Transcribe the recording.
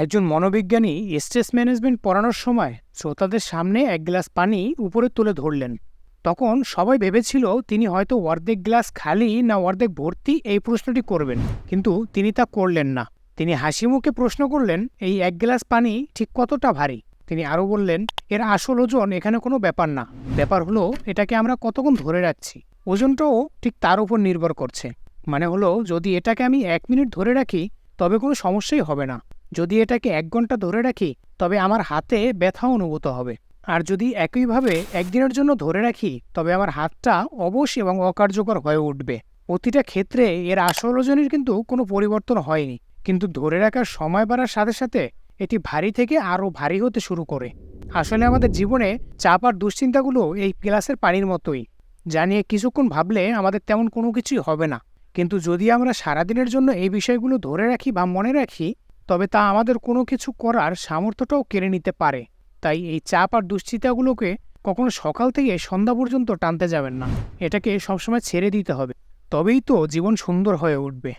একজন মনোবিজ্ঞানী stress management পড়ানোর সময় শ্রোতাদের সামনে এক গ্লাস পানি উপরে তুলে ধরলেন। তখন সবাই ভেবেছিল তিনি হয়তো অর্ধেক গ্লাস খালি না অর্ধেক ভর্তি এই প্রশ্নটি করবেন। কিন্তু তিনি তা করলেন না। তিনি হাসি মুখে প্রশ্ন করলেন, এই এক গ্লাস পানি ঠিক কতটা ভারী? তিনি আরও বললেন, এর আসল ওজন এখানে কোনো ব্যাপার না। ব্যাপার হলো এটাকে আমরা কতক্ষণ ধরে রাখছি? ওজনটাও ঠিক তার উপর নির্ভর করছে। মানে হলো, যদি এটাকে আমি এক মিনিট ধরে রাখি, তবে কোনো সমস্যাই হবে না। যদি এটাকে এক ঘণ্টা ধরে রাখি, তবে আমার হাতে ব্যথা অনুভূত হবে। আর যদি একইভাবে একদিনের জন্য ধরে রাখি, তবে আমার হাতটা অবশ এবং অকার্যকর হয়ে উঠবে। প্রতিটা ক্ষেত্রে এর আসল ওজনের কিন্তু কোনো পরিবর্তন হয়নি। কিন্তু ধরে রাখার সময় বাড়ার সাথে সাথে এটি ভারী থেকে আরও ভারী হতে শুরু করে। আসলে আমাদের জীবনে চাপ আর দুশ্চিন্তাগুলো এই গ্লাসের পানির মতোই। জানিয়ে কিছুক্ষণ ভাবলে আমাদের তেমন কোনো কিছুই হবে না। কিন্তু যদি আমরা সারাদিনের জন্য এই বিষয়গুলো ধরে রাখি বা মনে রাখি তবে তা আমাদের কোনো কিছু করার সামর্থ্যটাও কেড়ে নিতে পারে। তাই এই চাপ আর দুশ্চিন্তাগুলোকে কখনো সকাল থেকে সন্ধ্যা পর্যন্ত টানতে যাবেন না। এটাকে সবসময় ছেড়ে দিতে হবে। তবেই তো জীবন সুন্দর হয়ে উঠবে।